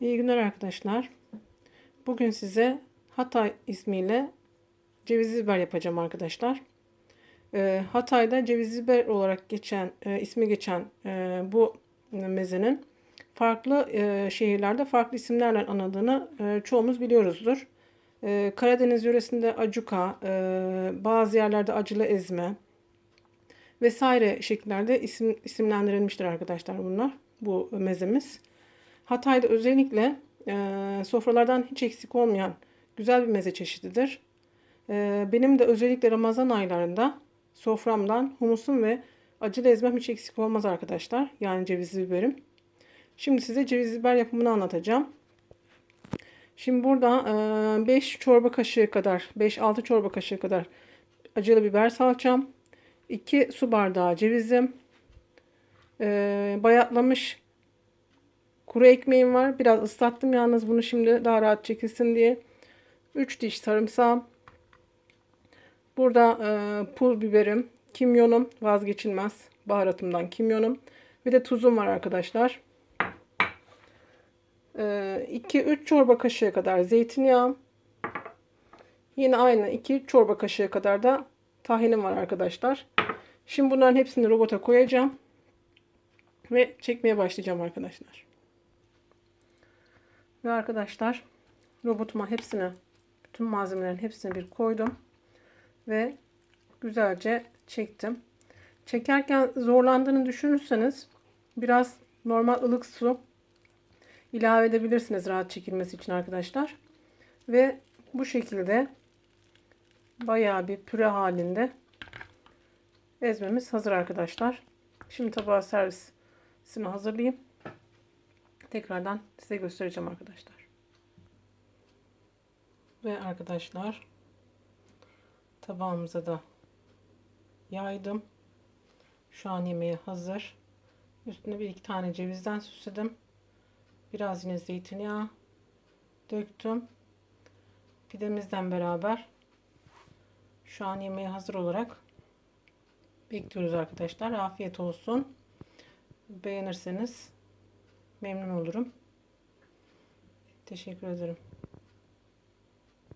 İyi günler arkadaşlar. Bugün size Hatay ismiyle cevizli biber yapacağım arkadaşlar. Ee, Hatay'da cevizli biber olarak geçen e, ismi geçen e, bu mezenin farklı e, şehirlerde farklı isimlerle anıldığını e, çoğumuz biliyoruzdur. Karadeniz yöresinde acuka, bazı yerlerde acılı ezme vesaire şekillerde isim, isimlendirilmiştir arkadaşlar bunlar. Bu mezemiz. Hatay'da özellikle e, sofralardan hiç eksik olmayan güzel bir meze çeşididir. E, benim de özellikle Ramazan aylarında soframdan humusum ve acılı ezmem hiç eksik olmaz arkadaşlar. Yani cevizli biberim. Şimdi size cevizli biber yapımını anlatacağım. Şimdi burada 5 çorba kaşığı kadar, 5-6 çorba kaşığı kadar acılı biber salçam, 2 su bardağı cevizim, e, bayatlamış kuru ekmeğim var. Biraz ıslattım yalnız bunu şimdi daha rahat çekilsin diye. 3 diş sarımsağım. Burada e, pul biberim, kimyonum vazgeçilmez baharatımdan kimyonum. Bir de tuzum var arkadaşlar. 2-3 çorba kaşığı kadar zeytinyağı. Yine aynı 2 çorba kaşığı kadar da tahinim var arkadaşlar. Şimdi bunların hepsini robota koyacağım. Ve çekmeye başlayacağım arkadaşlar. Ve arkadaşlar robotuma hepsini bütün malzemelerin hepsini bir koydum. Ve güzelce çektim. Çekerken zorlandığını düşünürseniz biraz normal ılık su ilave edebilirsiniz rahat çekilmesi için arkadaşlar. Ve bu şekilde bayağı bir püre halinde ezmemiz hazır arkadaşlar. Şimdi tabağa servisini hazırlayayım. Tekrardan size göstereceğim arkadaşlar. Ve arkadaşlar tabağımıza da yaydım. Şu an yemeğe hazır. Üstüne bir iki tane cevizden süsledim. Biraz yine zeytinyağı döktüm. Pidemizden beraber şu an yemeğe hazır olarak bekliyoruz arkadaşlar. Afiyet olsun. Beğenirseniz memnun olurum. Teşekkür ederim.